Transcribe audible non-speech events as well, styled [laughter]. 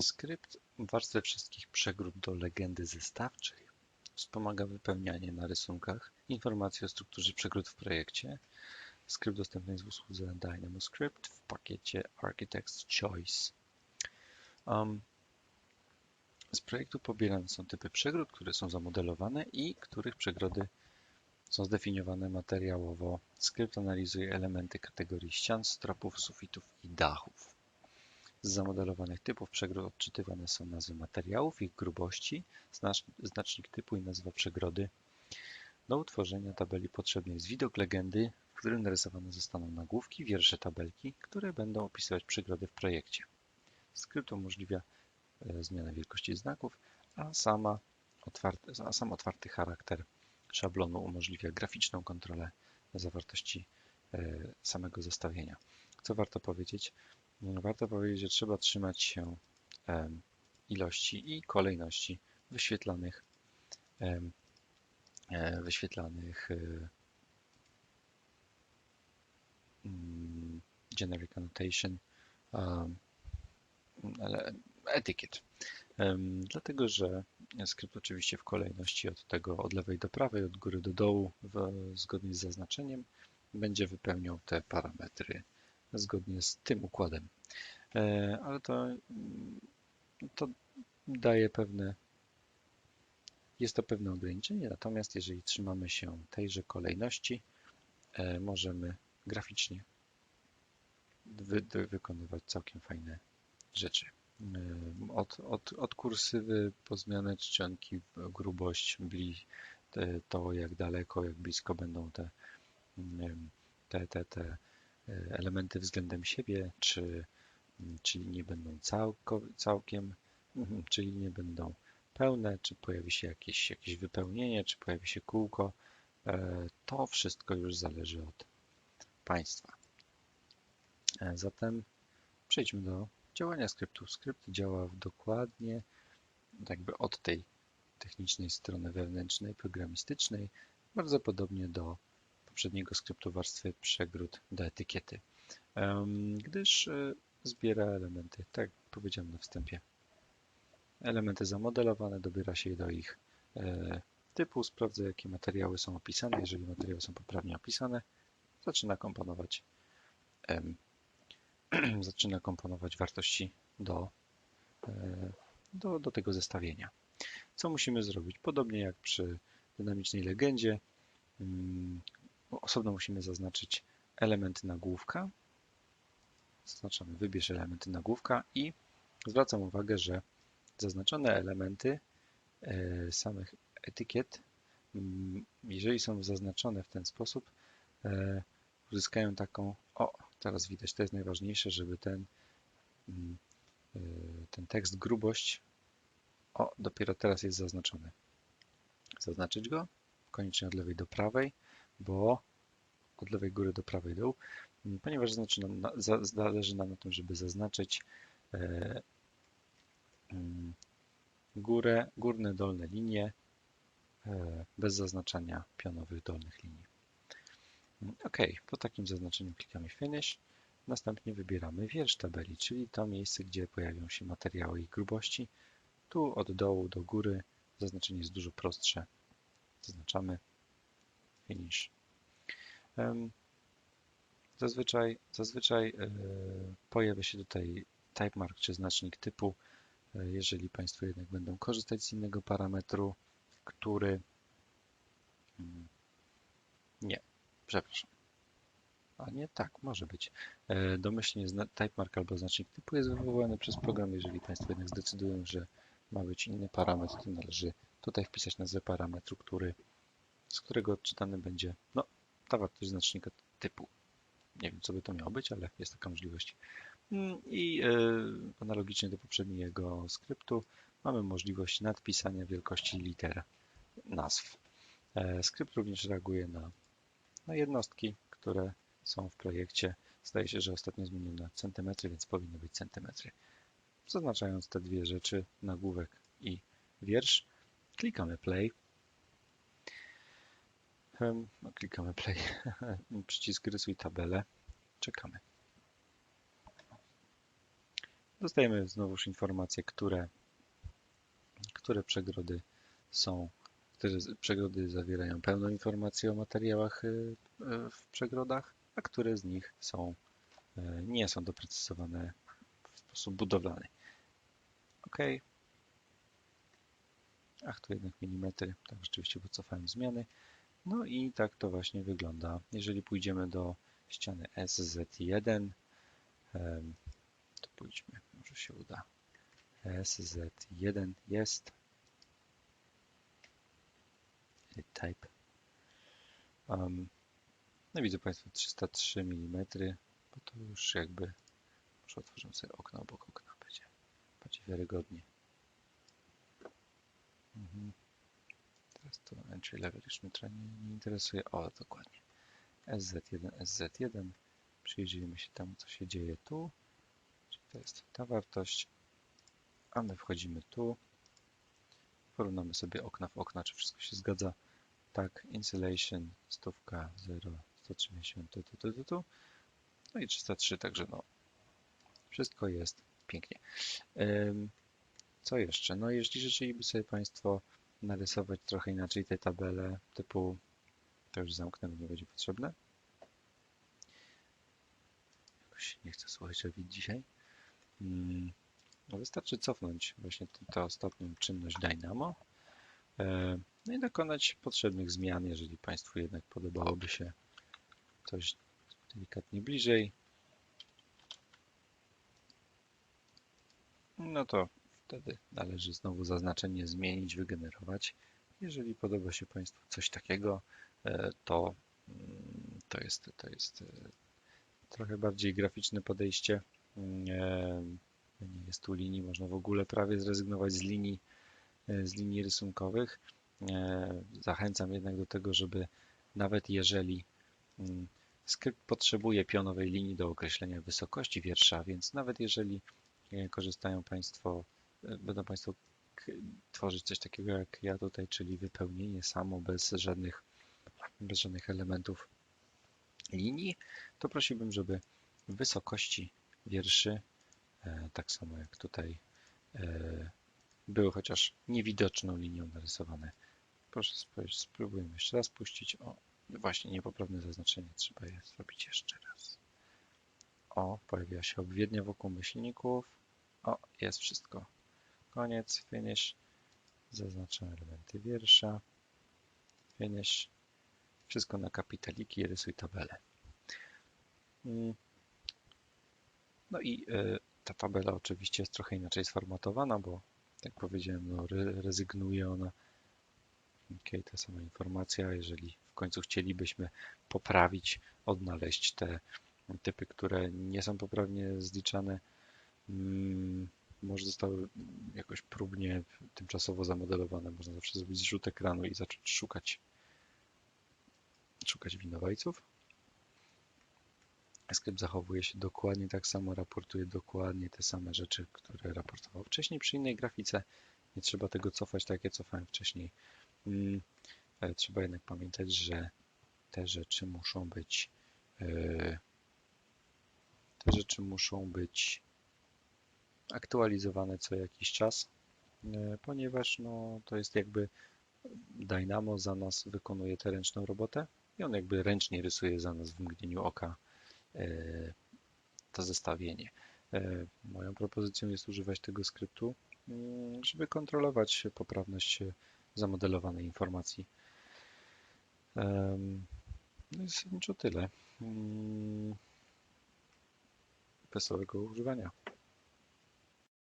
Skrypt w warstwie wszystkich przegród do legendy zestawczej wspomaga wypełnianie na rysunkach informacji o strukturze przegród w projekcie. Skrypt dostępny jest w usłudze DynamoScript w pakiecie Architect's Choice. Um, z projektu pobierane są typy przegród, które są zamodelowane i których przegrody są zdefiniowane materiałowo. Skrypt analizuje elementy kategorii ścian, stropów, sufitów i dachów. Z zamodelowanych typów przegród odczytywane są nazwy materiałów, ich grubości, znacznik typu i nazwa przegrody. Do utworzenia tabeli potrzebny jest widok legendy, w którym narysowane zostaną nagłówki, wiersze tabelki, które będą opisywać przegrody w projekcie. Skrypt umożliwia e, zmianę wielkości znaków, a, sama otwarty, a sam otwarty charakter szablonu umożliwia graficzną kontrolę zawartości e, samego zestawienia. Co warto powiedzieć? Warto powiedzieć, że trzeba trzymać się ilości i kolejności wyświetlanych e, wyświetlanych e, mm, generic annotation etykiet. Dlatego, że skrypt oczywiście w kolejności od tego od lewej do prawej, od góry do dołu, w, zgodnie z zaznaczeniem, będzie wypełniał te parametry zgodnie z tym układem. E, ale to, mm, to daje pewne, jest to pewne ograniczenie, natomiast jeżeli trzymamy się tejże kolejności, e, możemy graficznie wy, wykonywać całkiem fajne rzeczy. E, od, od, od kursywy po zmianę czcionki, grubość, bli, to jak daleko, jak blisko będą te, te, te, te elementy względem siebie, czy, czy linie będą całko, całkiem, mhm, czy linie będą pełne, czy pojawi się jakieś, jakieś wypełnienie, czy pojawi się kółko. E, to wszystko już zależy od Państwa. E, zatem przejdźmy do działania skryptu. Skrypt działa dokładnie jakby od tej technicznej strony wewnętrznej, programistycznej, bardzo podobnie do poprzedniego skryptu warstwy przegród do etykiety, gdyż e, zbiera elementy, tak jak powiedziałem na wstępie. Elementy zamodelowane, dobiera się do ich e, typu, sprawdza jakie materiały są opisane. Jeżeli materiały są poprawnie opisane, zaczyna komponować [clears throat] zaczyna komponować wartości do, e, do, do tego zestawienia. Co musimy zrobić? Podobnie jak przy dynamicznej legendzie, mm, osobno musimy zaznaczyć elementy nagłówka. Zaznaczamy wybierz elementy nagłówka i zwracam uwagę, że zaznaczone elementy e, samych etykiet, mm, jeżeli są zaznaczone w ten sposób, e, uzyskają taką, o, teraz widać, to jest najważniejsze, żeby ten, mm, e, ten tekst grubość, o, dopiero teraz jest zaznaczony. Zaznaczyć go, koniecznie od lewej do prawej, bo od lewej góry do prawej dół, mm, ponieważ znaczy nam, zależy nam na tym, żeby zaznaczyć e, mm, górę, górne, dolne linie e, bez zaznaczania pionowych dolnych linii. Mm, OK, po takim zaznaczeniu klikamy Finish. Następnie wybieramy wiersz tabeli, czyli to miejsce, gdzie pojawią się materiały i grubości. Tu od dołu do góry zaznaczenie jest dużo prostsze. Zaznaczamy Finish. Zazwyczaj, zazwyczaj e, pojawia się tutaj type mark czy znacznik typu, e, jeżeli Państwo jednak będą korzystać z innego parametru, który mm, nie, przepraszam. A nie, tak, może być. E, domyślnie type mark albo znacznik typu jest wywołany przez program. Jeżeli Państwo jednak zdecydują, że ma być inny parametr, to należy tutaj wpisać nazwę parametru, który, z którego odczytany będzie no, ta wartość znacznika typu. Nie wiem, co by to miało być, ale jest taka możliwość. Mm, I e, analogicznie do poprzedniego skryptu mamy możliwość nadpisania wielkości liter nazw. E, skrypt również reaguje na, na jednostki, które są w projekcie. Zdaje się, że ostatnio zmieniłem na centymetry, więc powinny być centymetry. Zaznaczając te dwie rzeczy, nagłówek i wiersz, klikamy play no, klikamy play, [laughs] przycisk rysuj tabelę, czekamy. Dostajemy znowuż informacje, które, które przegrody są, które przegrody zawierają pełną informację o materiałach y, y, w przegrodach, a które z nich są, y, nie są doprecyzowane w sposób budowlany. OK. Ach, tu jednak milimetry, tak rzeczywiście wycofałem zmiany. No i tak to właśnie wygląda. Jeżeli pójdziemy do ściany SZ1, em, to pójdźmy, może się uda. SZ1 jest. Type. Um, no widzę Państwa 303 mm, bo to już jakby, może otworzymy sobie okno obok okna, będzie, będzie wiarygodnie. Mhm. To entry level już mnie nie, nie interesuje. O, dokładnie. SZ1, SZ1. Przyjrzyjmy się temu, co się dzieje tu. Czyli to jest ta wartość. A my wchodzimy tu. Porównamy sobie okna w okna, czy wszystko się zgadza. Tak, insulation, stówka, 0, 130, tu, tu, tu, tu, tu. No i 303, także no, wszystko jest pięknie. Co jeszcze? No jeśli życzyliby sobie Państwo narysować trochę inaczej te tabele typu, to już zamknę, bo nie będzie potrzebne. Jakoś nie chcę słuchać Revit dzisiaj. Mm, No wystarczy cofnąć właśnie tę- tę ostatnią czynność Dynamo e, no i dokonać potrzebnych zmian, jeżeli Państwu jednak podobałoby się coś delikatnie bliżej. No to wtedy należy znowu zaznaczenie zmienić, wygenerować. Jeżeli podoba się Państwu coś takiego, e, to, mm, to jest, to jest e, trochę bardziej graficzne podejście. E, Nie jest tu linii, można w ogóle prawie zrezygnować z linii, z linii rysunkowych. Zachęcam jednak do tego, żeby nawet jeżeli mm, skrypt potrzebuje pionowej linii do określenia wysokości wiersza, więc nawet jeżeli korzystają Państwo, będą Państwo tworzyć coś takiego jak ja tutaj, czyli wypełnienie samo bez żadnych, bez żadnych elementów linii, to prosiłbym, żeby wysokości wierszy, e, tak samo jak tutaj, e, były chociaż niewidoczną linią narysowane. Proszę spojrzeć, spróbujmy jeszcze raz puścić. O, właśnie niepoprawne zaznaczenie, trzeba je zrobić jeszcze raz. O, pojawiła się obwiednia wokół myślników. O, jest wszystko. Koniec, finish. Zaznaczam elementy wiersza. Finish. Wszystko na kapitaliki, rysuj tabelę. Mm. No i y, ta tabela oczywiście jest trochę inaczej sformatowana, bo jak powiedziałem, no, re, rezygnuje ona. Ok, ta sama informacja. Jeżeli w końcu chcielibyśmy poprawić, odnaleźć te typy, które nie są poprawnie zliczane, mm, może zostały jakoś próbnie tymczasowo zamodelowane. Można zawsze zrobić zrzut ekranu i zacząć szukać, szukać winowajców. Skrypt zachowuje się dokładnie tak samo, raportuje dokładnie te same rzeczy, które raportował wcześniej przy innej grafice. Nie trzeba tego cofać, tak jak cofałem wcześniej. Mm, e, Trzeba jednak pamiętać, że te rzeczy muszą być e, te rzeczy muszą być aktualizowane co jakiś czas, e, ponieważ no, to jest jakby Dynamo za nas wykonuje tę ręczną robotę i on jakby ręcznie rysuje za nas w mgnieniu oka e, to zestawienie. E, Moją propozycją jest używać tego skryptu, mm, żeby kontrolować poprawność zamodelowanej informacji. No i zasadniczo tyle. Mm, Wesołego używania.